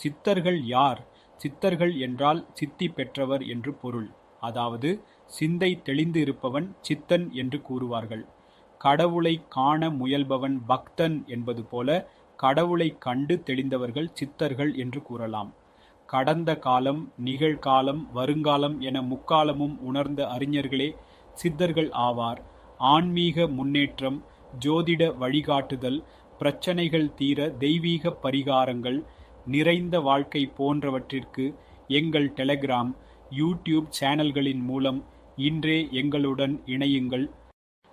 சித்தர்கள் யார்? சித்தர்கள் என்றால் சித்தி பெற்றவர் என்று பொருள். அதாவது சிந்தை தெளிந்து இருப்பவன் சித்தன் என்று கூறுவார்கள். கடவுளை காண முயல்பவன் பக்தன் என்பது போல கடவுளை கண்டு தெளிந்தவர்கள் சித்தர்கள் என்று கூறலாம். கடந்த காலம் நிகழ்காலம் வருங்காலம் என முக்காலமும் உணர்ந்த அறிஞர்களே சித்தர்கள் ஆவார். ஆன்மீக முன்னேற்றம் ஜோதிட வழிகாட்டுதல் பிரச்சனைகள் தீர தெய்வீக பரிகாரங்கள் நிறைந்த வாழ்க்கை போன்றவற்றிற்கு எங்கள் டெலகிராம் யூடியூப் சேனல்களின் மூலம் இன்றே எங்களுடன் இணையுங்கள்.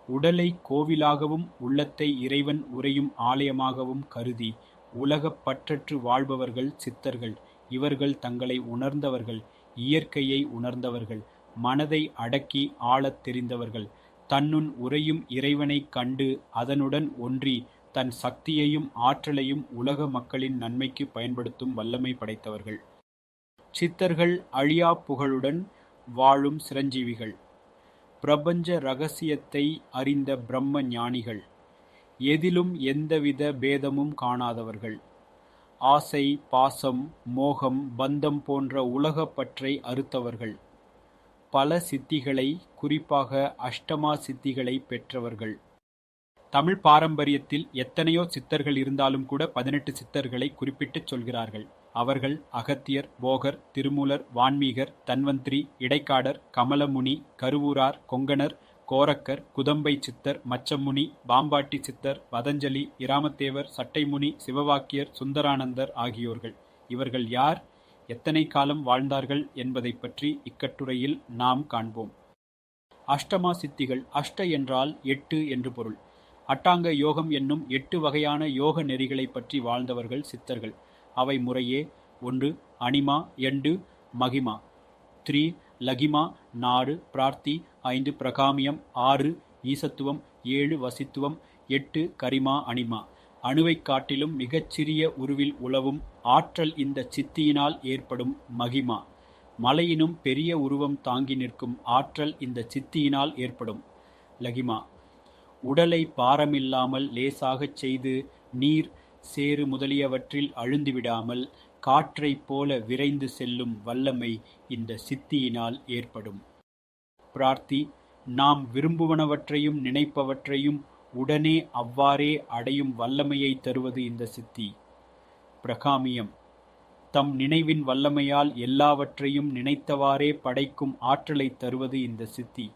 உடலை கோவிலாகவும் உள்ளத்தை இறைவன் உறையும் ஆலயமாகவும் கருதி உலகப் பற்றற்று வாழ்பவர்கள் சித்தர்கள். இவர்கள் தங்களை உணர்ந்தவர்கள் இயற்கையை உணர்ந்தவர்கள் மனதை அடக்கி ஆளத் தெரிந்தவர்கள். தன்னுன் உறையும் இறைவனைக் கண்டு அதனுடன் ஒன்றி தன் சக்தியையும் ஆற்றலையும் உலக மக்களின் நன்மைக்கு பயன்படுத்தும் வல்லமை படைத்தவர்கள். சித்தர்கள் அழியா புகழுடன் வாழும் சிரஞ்சீவிகள். பிரபஞ்ச ரகசியத்தை அறிந்த பிரம்ம ஞானிகள். எதிலும் எந்தவித பேதமும் காணாதவர்கள். ஆசை பாசம் மோகம் பந்தம் போன்ற உலகப் பற்றை அறுத்தவர்கள். பல சித்திகளை குறிப்பாக அஷ்டமா சித்திகளை பெற்றவர்கள். தமிழ் பாரம்பரியத்தில் எத்தனையோ சித்தர்கள் இருந்தாலும் கூட பதினெட்டு சித்தர்களை குறிப்பிட்டுச் சொல்கிறார்கள். அவர்கள் அகத்தியர் போகர் திருமூலர் வான்மீகர் தன்வந்திரி இடைக்காடர் கமலமுனி கருவூரார் கொங்கணர் கோரக்கர் குதம்பை சித்தர் மச்சமுனி பாம்பாட்டி சித்தர் பதஞ்சலி இராமத்தேவர் சட்டைமுனி சிவவாக்கியர் சுந்தரானந்தர் ஆகியோர்கள். இவர்கள் யார்? எத்தனை காலம் வாழ்ந்தார்கள் என்பதைப் பற்றி இக்கட்டுரையில் நாம் காண்போம். அஷ்டமா சித்திகள் அஷ்ட என்றால் எட்டு என்று பொருள். அட்டாங்க யோகம் என்னும் எட்டு வகையான யோக நெறிகளைப் பற்றி வாழ்ந்தவர்கள் சித்தர்கள். அவை முறையே ஒன்று அனிமா எண்டு மகிமா. த்ரீ லகிமா நாறு பிரார்த்தி ஐந்து பிரகாமியம் ஆறு ஈசத்துவம் ஏழு வசித்துவம் எட்டு கரிமா அனிமா அணுவைக் காட்டிலும் மிகச்சிறிய உருவில் உலவும் ஆற்றல் இந்த சித்தியினால் ஏற்படும் மகிமா. மலையினும் பெரிய உருவம் தாங்கி நிற்கும் ஆற்றல் இந்த சித்தியினால் ஏற்படும் லகிமா. உடலை பாரமில்லாமல் லேசாகச் செய்து நீர் சேறு முதலியவற்றில் அழுந்துவிடாமல் காற்றைப் போல விரைந்து செல்லும் வல்லமை இந்த சித்தியினால் ஏற்படும். பிரார்த்தி நாம் விரும்புவனவற்றையும் நினைப்பவற்றையும் உடனே அவ்வாறே அடையும் வல்லமையை தருவது இந்த சித்தி. பிரகாமியம் தம் நினைவின் வல்லமையால் எல்லாவற்றையும் நினைத்தவாறே படைக்கும் ஆற்றலை தருவது இந்த சித்தி.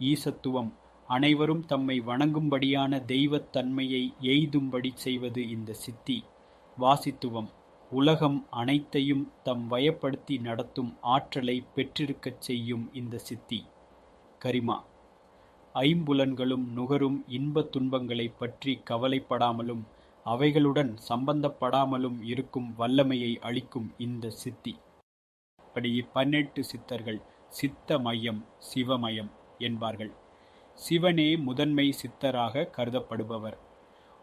ஈசத்துவம் அனைவரும் தம்மை வணங்கும்படியான தெய்வத் தன்மையை எய்தும்படி செய்வது இந்த சித்தி. வாசித்துவம். உலகம் அனைத்தையும் தம் வயப்படுத்தி நடத்தும் ஆற்றலை பெற்றிருக்கச் செய்யும் இந்த சித்தி. கரிமா. ஐம்புலன்களும் நுகரும் இன்பத் துன்பங்களைப் பற்றி கவலைப்படாமலும் அவைகளுடன் சம்பந்தப்படாமலும் இருக்கும் வல்லமையை அளிக்கும் இந்த சித்தி. இப்படி பன்னெட்டு சித்தர்கள் சித்த மையம் சிவமயம் என்பார்கள். சிவனே முதன்மை சித்தராக கருதப்படுபவர்.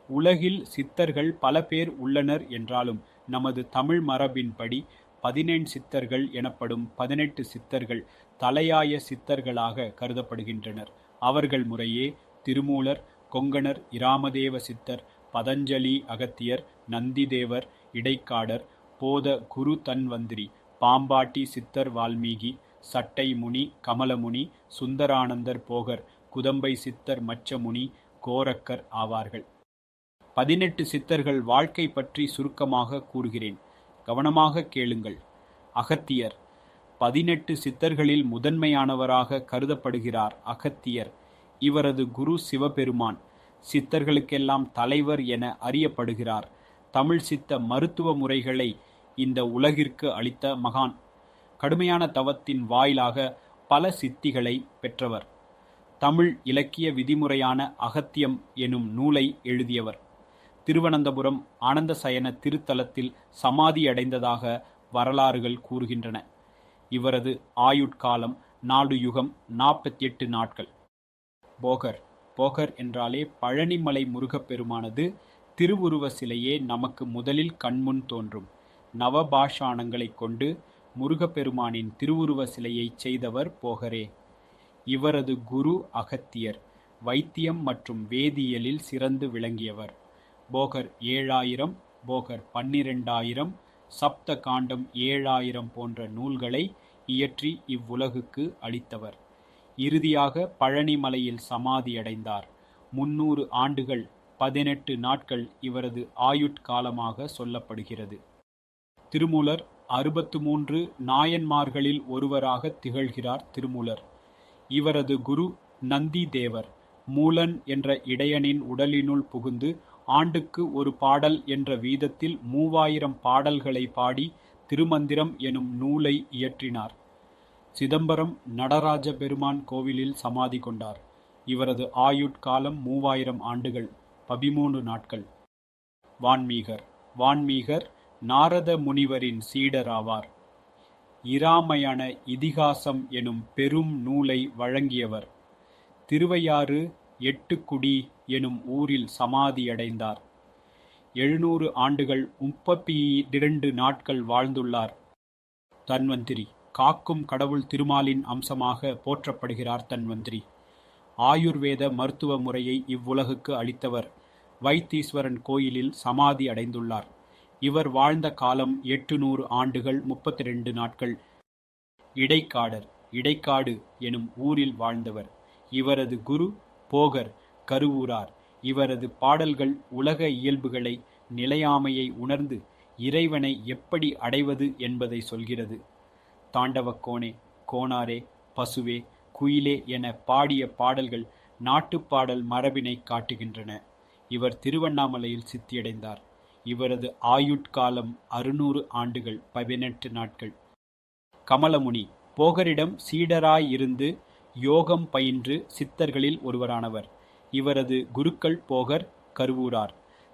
உலகில் சித்தர்கள் பல பேர் உள்ளனர் என்றாலும் நமது தமிழ் மரபின்படி பதினெண் சித்தர்கள் எனப்படும் பதினெட்டு சித்தர்கள் தலையாய சித்தர்களாக கருதப்படுகின்றனர். அவர்கள் முறையே திருமூலர் கொங்கணர் இராமதேவ சித்தர் பதஞ்சலி அகத்தியர் நந்திதேவர் இடைக்காடர் போத குரு தன்வந்திரி பாம்பாட்டி சித்தர் வால்மீகி சட்டை முனி கமலமுனி சுந்தரானந்தர் போகர் குதம்பை சித்தர் மச்சமுனி கோரக்கர் ஆவார்கள். பதினெட்டு சித்தர்கள் வாழ்க்கை பற்றி சுருக்கமாக கூறுகிறேன். கவனமாக கேளுங்கள். அகத்தியர். பதினெட்டு சித்தர்களில் முதன்மையானவராக கருதப்படுகிறார் அகத்தியர். இவரது குரு சிவபெருமான். சித்தர்களுக்கெல்லாம் தலைவர் என அறியப்படுகிறார். தமிழ் சித்த மருத்துவ முறைகளை இந்த உலகிற்கு அளித்த மகான். கடுமையான தவத்தின் வாயிலாக பல சித்திகளை பெற்றவர். தமிழ் இலக்கிய விதிமுறையான அகத்தியம் எனும் நூலை எழுதியவர். திருவனந்தபுரம் ஆனந்த சயன திருத்தலத்தில் சமாதியடைந்ததாக வரலாறுகள் கூறுகின்றன. இவரது ஆயுட்காலம் நாடு யுகம் நாற்பத்தி எட்டு நாட்கள். போகர் போகர் என்றாலே பழனிமலை முருகப்பெருமானது திருவுருவ சிலையே நமக்கு முதலில் கண்முன் தோன்றும். நவபாஷாணங்களைக் கொண்டு முருகப்பெருமானின் திருவுருவ சிலையைச் செய்தவர் போகரே. இவரது குரு அகத்தியர் வைத்தியம் மற்றும் வேதியியலில் சிறந்து விளங்கியவர். போகர் ஏழாயிரம் போகர் பன்னிரெண்டாயிரம் சப்த காண்டம் ஏழாயிரம் போன்ற நூல்களை இயற்றி இவ்வுலகுக்கு அளித்தவர். இறுதியாக பழனிமலையில் சமாதியடைந்தார். முன்னூறு ஆண்டுகள் பதினெட்டு நாட்கள் இவரது ஆயுட்காலமாக சொல்லப்படுகிறது. திருமூலர் அறுபத்து மூன்று நாயன்மார்களில் ஒருவராக திகழ்கிறார் திருமூலர். இவரது குரு நந்தி தேவர் மூலன் என்ற இடையனின் உடலினுள் புகுந்து ஆண்டுக்கு ஒரு பாடல் என்ற வீதத்தில் மூவாயிரம் பாடல்களை பாடி திருமந்திரம் எனும் நூலை இயற்றினார். சிதம்பரம் நடராஜ பெருமான் கோவிலில் சமாதி கொண்டார். இவரது ஆயுட்காலம் மூவாயிரம் ஆண்டுகள் பதிமூன்று நாட்கள். வான்மீகர். வான்மீகர் நாரத முனிவரின் சீடராவார். இராமயண இதிகாசம் எனும் பெரும் நூலை வழங்கியவர். திருவையாறு எட்டுக்குடி எனும் ஊரில் சமாதியடைந்தார். எழுநூறு ஆண்டுகள் முப்பத்தி இரண்டு நாட்கள் வாழ்ந்துள்ளார். தன்வந்திரி காக்கும் கடவுள் திருமாலின் அம்சமாக போற்றப்படுகிறார் தன்வந்திரி. ஆயுர்வேத மருத்துவ முறையை இவ்வுலகுக்கு அளித்தவர் வைத்தீஸ்வரன் கோயிலில் சமாதி அடைந்துள்ளார் இவர் வாழ்ந்த காலம் எட்டு நூறு ஆண்டுகள் முப்பத்தி ரெண்டு நாட்கள். இடைக்காடர் இடைக்காடு எனும் ஊரில் வாழ்ந்தவர். இவரது குரு போகர் கருவூரார். இவரது பாடல்கள் உலக இயல்புகளை நிலையாமையை உணர்ந்து இறைவனை எப்படி அடைவது என்பதை சொல்கிறது. தாண்டவக்கோணே கோணாரே பசுவே குயிலே என பாடிய பாடல்கள் நாட்டுப்பாடல் மரபினை காட்டுகின்றன. இவர் திருவண்ணாமலையில் சித்தியடைந்தார். இவரது ஆயுட்காலம் அறுநூறு ஆண்டுகள் பதினெட்டு நாட்கள். கமலமுனி போகரிடம் சீடராயிருந்து யோகம் பயின்று சித்தர்களில் ஒருவரானவர். இவரது குருக்கள் போகர் கருவூரார்.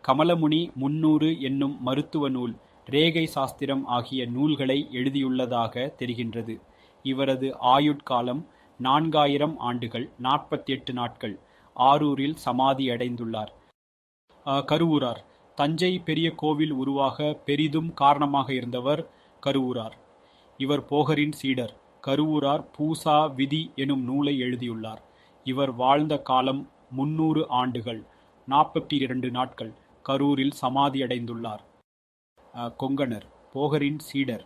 கமலமுனி முன்னூறு என்னும் மருத்துவ நூல் ரேகை சாஸ்திரம் ஆகிய நூல்களை எழுதியுள்ளதாக தெரிகின்றது. இவரது ஆயுட்காலம் நான்காயிரம் ஆண்டுகள் நாற்பத்தி எட்டு நாட்கள். ஆரூரில் சமாதி அடைந்துள்ளார். கருவூரார். தஞ்சை பெரிய கோவில் உருவாக பெரிதும் காரணமாக இருந்தவர் கருவூரார். இவர் போகரின் சீடர் கருவூரார் பூசா விதி எனும் நூலை எழுதியுள்ளார். இவர் வாழ்ந்த காலம் முன்னூறு ஆண்டுகள் நாற்பத்தி இரண்டு நாட்கள் கரூரில் சமாதியடைந்துள்ளார். கொங்கணர் போகரின் சீடர்.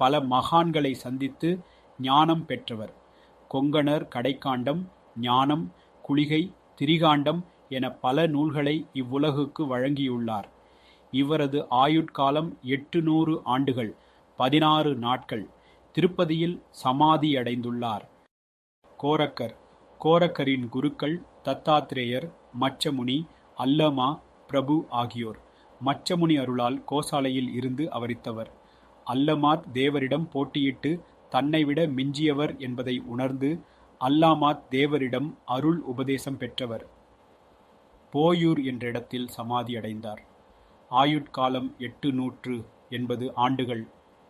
பல மகான்களை சந்தித்து ஞானம் பெற்றவர். கொங்கணர் கடைக்காண்டம் ஞானம் குளிகை திரிகாண்டம் என பல நூல்களை இவ்வுலகுக்கு வழங்கியுள்ளார். இவரது ஆயுட்காலம் எட்டு நூறு ஆண்டுகள் பதினாறு நாட்கள். திருப்பதியில் சமாதியடைந்துள்ளார். கோரக்கர். கோரக்கரின் குருக்கள் தத்தாத்திரேயர் மச்சமுனி அல்லமா பிரபு ஆகியோர். மச்சமுனி அருளால் கோசாலையில் இருந்து அவரித்தவர். அல்லமாத் தேவரிடம் போட்டியிட்டு தன்னை விட மிஞ்சியவர் என்பதை உணர்ந்து அல்லாமாத் தேவரிடம் அருள் உபதேசம் பெற்றவர். போயூர் என்ற இடத்தில் சமாதி அடைந்தார். ஆயுட்காலம் எட்டு நூற்று எண்பது ஆண்டுகள்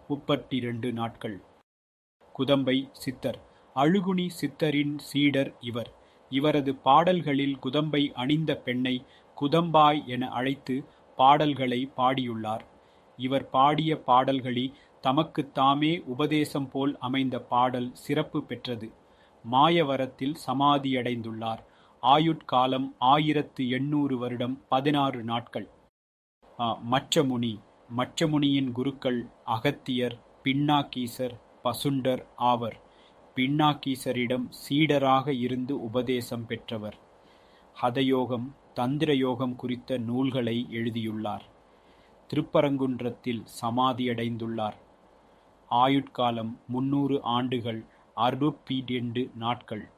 முப்பத்தி இரண்டு நாட்கள். குதம்பை சித்தர் அழுகுனி சித்தரின் சீடர் இவர். இவரது பாடல்களில் குதம்பை அணிந்த பெண்ணை குதம்பாய் என அழைத்து பாடல்களை பாடியுள்ளார். இவர் பாடிய பாடல்களி தமக்குத்தாமே உபதேசம் போல் அமைந்த பாடல் சிறப்பு பெற்றது. மாயவரத்தில் சமாதியடைந்துள்ளார். ஆயுட்காலம் ஆயிரத்து எண்ணூறு வருடம் பதினாறு நாட்கள். மச்சமுனி. மச்சமுனியின் குருக்கள் அகத்தியர் பின்னாக்கீசர் பசுண்டர் ஆவர். பின்னாக்கீசரிடம் சீடராக இருந்து உபதேசம் பெற்றவர். ஹதயோகம் தந்திரயோகம் குறித்த நூல்களை எழுதியுள்ளார். திருப்பரங்குன்றத்தில் சமாதியடைந்துள்ளார். ஆயுட்காலம் முன்னூறு ஆண்டுகள் அறுபீடெண்டு நாட்கள்.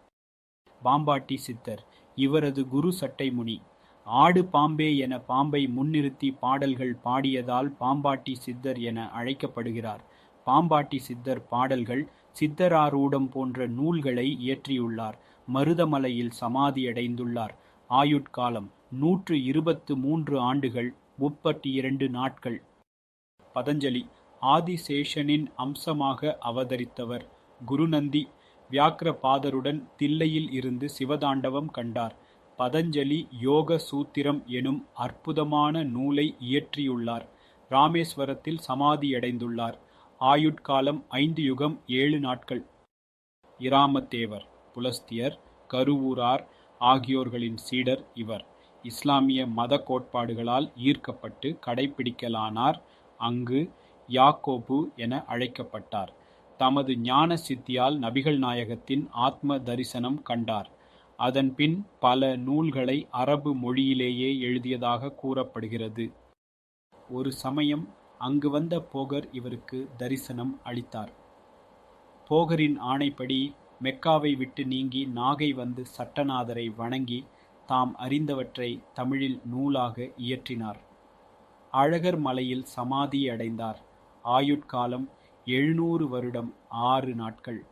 பாம்பாட்டி சித்தர் இவரது குரு சட்டைமுனி. ஆடு பாம்பே என பாம்பை முன்னிறுத்தி பாடல்கள் பாடியதால் பாம்பாட்டி சித்தர் என அழைக்கப்படுகிறார். பாம்பாட்டி சித்தர் பாடல்கள் சித்தராரூடம் போன்ற நூல்களை இயற்றியுள்ளார். மருதமலையில் சமாதியடைந்துள்ளார். ஆயுட்காலம் நூற்று இருபத்து மூன்று ஆண்டுகள் முப்பத்தி இரண்டு நாட்கள். பதஞ்சலி ஆதிசேஷனின் அம்சமாக அவதரித்தவர் குருநந்தி. வியாக்கிரபாதருடன் தில்லையில் இருந்து சிவதாண்டவம் கண்டார். பதஞ்சலி யோக சூத்திரம் எனும் அற்புதமான நூலை இயற்றியுள்ளார். ராமேஸ்வரத்தில் சமாதியடைந்துள்ளார். ஆயுட்காலம் ஐந்து யுகம் ஏழு நாட்கள். இராமத்தேவர் புலஸ்தியர் கருவூரார் ஆகியோர்களின் சீடர் இவர். இஸ்லாமிய மத கோட்பாடுகளால் ஈர்க்கப்பட்டு கடைபிடிக்கலானார் அங்கு யாக்கோபு என அழைக்கப்பட்டார். தமது ஞான சித்தியால் நபிகள் நாயகத்தின் ஆத்ம தரிசனம் கண்டார். அதன்பின் பல நூல்களை அரபு மொழியிலேயே எழுதியதாக கூறப்படுகிறது. ஒரு சமயம் அங்கு வந்த போகர் இவருக்கு தரிசனம் அளித்தார். போகரின் ஆணைப்படி மெக்காவை விட்டு நீங்கி நாகை வந்து சட்டநாதரை வணங்கி தாம் அறிந்தவற்றை தமிழில் நூலாக இயற்றினார். அழகர் மலையில் சமாதி அடைந்தார். ஆயுட்காலம் எழுநூறு வருடம் ஆறு நாட்கள்.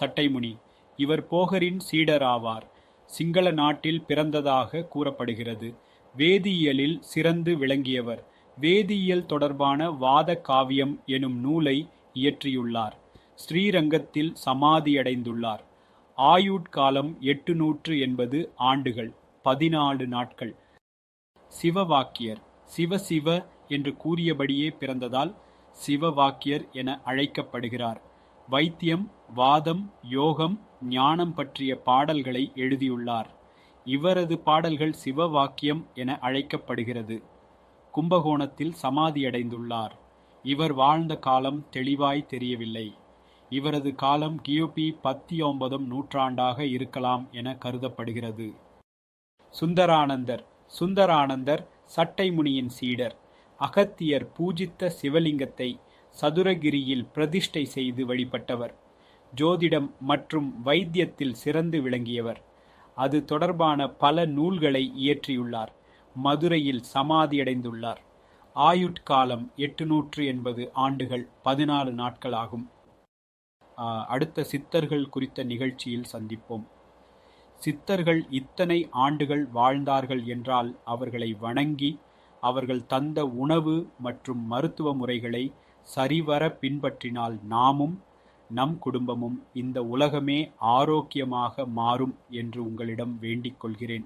சட்டைமுனி இவர் போகரின் சீடராவார். சிங்கள நாட்டில் பிறந்ததாக கூறப்படுகிறது. வேதியியலில் சிறந்து விளங்கியவர். வேதியியல் தொடர்பான வாத காவியம் எனும் நூலை இயற்றியுள்ளார். ஸ்ரீரங்கத்தில் சமாதியடைந்துள்ளார். ஆயுட்காலம் எட்டு நூற்று எண்பது ஆண்டுகள் பதினாலு நாட்கள். சிவவாக்கியர் சிவ சிவ என்று கூறியபடியே பிறந்ததால் சிவவாக்கியர் என அழைக்கப்படுகிறார். வைத்தியம், வாதம், யோகம், ஞானம் பற்றிய பாடல்களை எழுதியுள்ளார். இவரது பாடல்கள் சிவவாக்கியம் என அழைக்கப்படுகிறது. கும்பகோணத்தில் சமாதியடைந்துள்ளார். இவர் வாழ்ந்த காலம் தெளிவாய் தெரியவில்லை. இவரது காலம் கியூபி பத்தி ஒன்பதும் நூற்றாண்டாக இருக்கலாம் என கருதப்படுகிறது. சுந்தரானந்தர் சுந்தரானந்தர் சட்டைமுனியின் சீடர். அகத்தியர் பூஜித்த சிவலிங்கத்தை சதுரகிரியில் பிரதிஷ்டை செய்து வழிபட்டவர். ஜோதிடம் மற்றும் வைத்தியத்தில் சிறந்து விளங்கியவர். அது தொடர்பான பல நூல்களை இயற்றியுள்ளார். மதுரையில் சமாதியடைந்துள்ளார். ஆயுட்காலம் எட்டு நூற்று எண்பது ஆண்டுகள் பதினாலு நாட்களாகும். அடுத்த சித்தர்கள் குறித்த நிகழ்ச்சியில் சந்திப்போம். சித்தர்கள் இத்தனை ஆண்டுகள் வாழ்ந்தார்கள் என்றால் அவர்களை வணங்கி அவர்கள் தந்த உணவு மற்றும் மருத்துவ முறைகளை சரிவர பின்பற்றினால் நாமும் நம் குடும்பமும் இந்த உலகமே ஆரோக்கியமாக மாறும் என்று உங்களிடம் வேண்டிக் கொள்கிறேன்.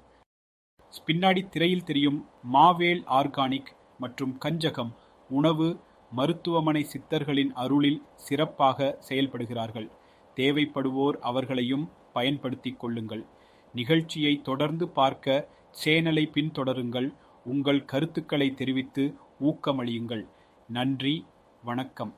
பின்னாடி திரையில் தெரியும் மாவேல் ஆர்கானிக் மற்றும் கஞ்சகம் உணவு மருத்துவமனை சித்தர்களின் அருளில் சிறப்பாக செயல்படுகிறார்கள். தேவைப்படுவோர் அவர்களையும் பயன்படுத்திக் கொள்ளுங்கள். நிகழ்ச்சியை தொடர்ந்து பார்க்க சேனலை பின்தொடருங்கள். உங்கள் கருத்துக்களை தெரிவித்து ஊக்கமளியுங்கள். நன்றி வணக்கம்